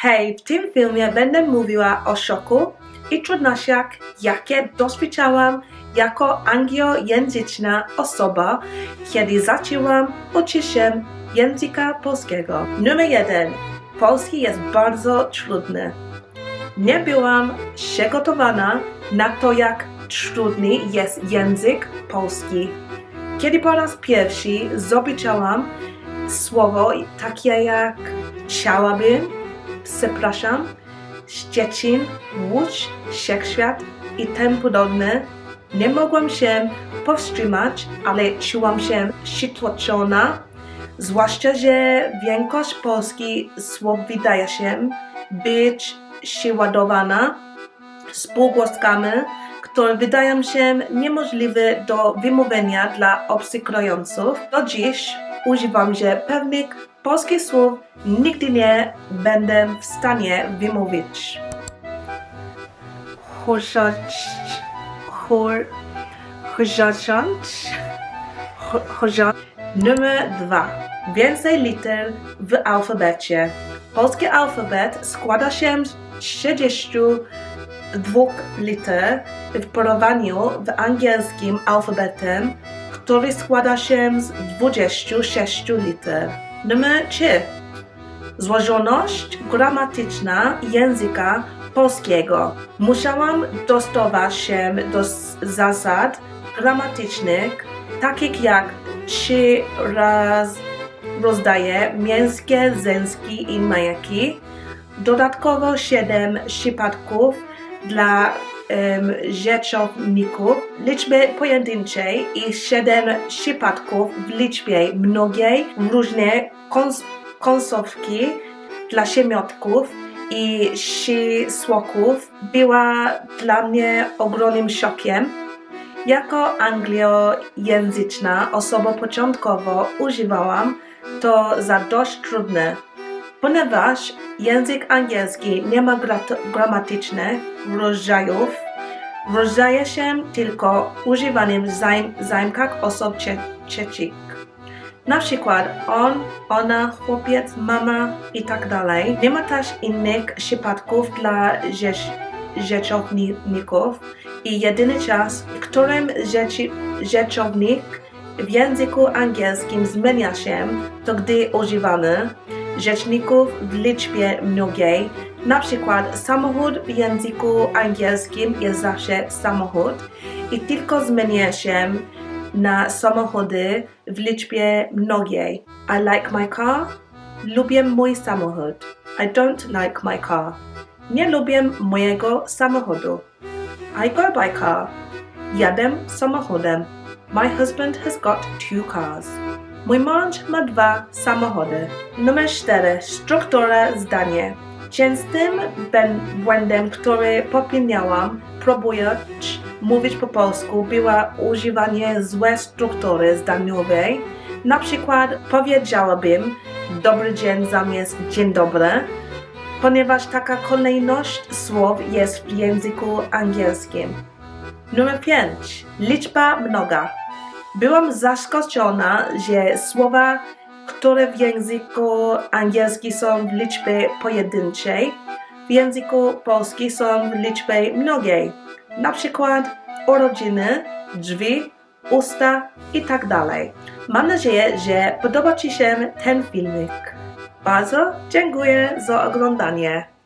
Hej, w tym filmie będę mówiła o szoku i trudnościach, jakie doświadczałam jako angielojęzyczna osoba, kiedy zaczęłam uczyć się języka polskiego. Numer jeden. Polski jest bardzo trudny. Nie byłam przygotowana na to, jak trudny jest język polski. Kiedy po raz pierwszy zobaczyłam słowo takie jak chciałabym, przepraszam, Szczecin, Łódź, Wszechświat i tym podobne, nie mogłam się powstrzymać, ale czułam się przytłoczona, zwłaszcza, że większość polskich słów wydaje się być przeładowana spółgłoskami, które wydają się niemożliwe do wymówienia dla obcokrajowców. Do dziś używam, że pewnych polskich słów nigdy nie będę w stanie wymówić. Chorzacz, chor, chorzacząc, chorza. Numer dwa. Więcej liter w alfabecie. Polski alfabet składa się z 32 liter w porównaniu w angielskim alfabetem, który składa się z 26 liter. Numer 3. Złożoność gramatyczna języka polskiego. Musiałam dostosować się do zasad gramatycznych, takich jak trzy raz rozdaje mięskie, zęski i majaki. Dodatkowo 7 przypadków dla rzeczowników liczby pojedynczej i 7 przypadków w liczbie mnogiej, różne kons- dla siemiotków i przysłoków była dla mnie ogromnym szokiem. Jako anglojęzyczna osoba początkowo używałam to za dość trudne, ponieważ język angielski nie ma gramatycznych rodzajów, rozdaje się tylko używanym w zajm- zajmkach osób trze- trzecich. Na przykład on, ona, chłopiec, mama i tak. Nie ma też innych przypadków dla rzecz- rzeczowników i jedyny czas, w którym rzeczownik w języku angielskim zmienia się, to gdy używamy rzeczników w liczbie mnogiej. Na przykład samochód w języku angielskim jest zawsze samochód i tylko zmienia się na samochody w liczbie mnogiej. I like my car. Lubię mój samochód. I don't like my car. Nie lubię mojego samochodu. I go by car. Jadę samochodem. My husband has got two cars. Mój mąż ma dwa samochody. Numer 4. Struktura zdania. Częstym błędem, który popełniałam, próbując mówić po polsku, była używanie złej struktury zdaniowej. Na przykład powiedziałabym dobry dzień zamiast dzień dobry, ponieważ taka kolejność słów jest w języku angielskim. Numer 5. Liczba mnoga. Byłam zaskoczona, że słowa, które w języku angielskim są w liczbie pojedynczej, w języku polskim są w liczbie mnogiej. Na przykład urodziny, drzwi, usta i tak dalej. Mam nadzieję, że podoba Ci się ten filmik. Bardzo dziękuję za oglądanie.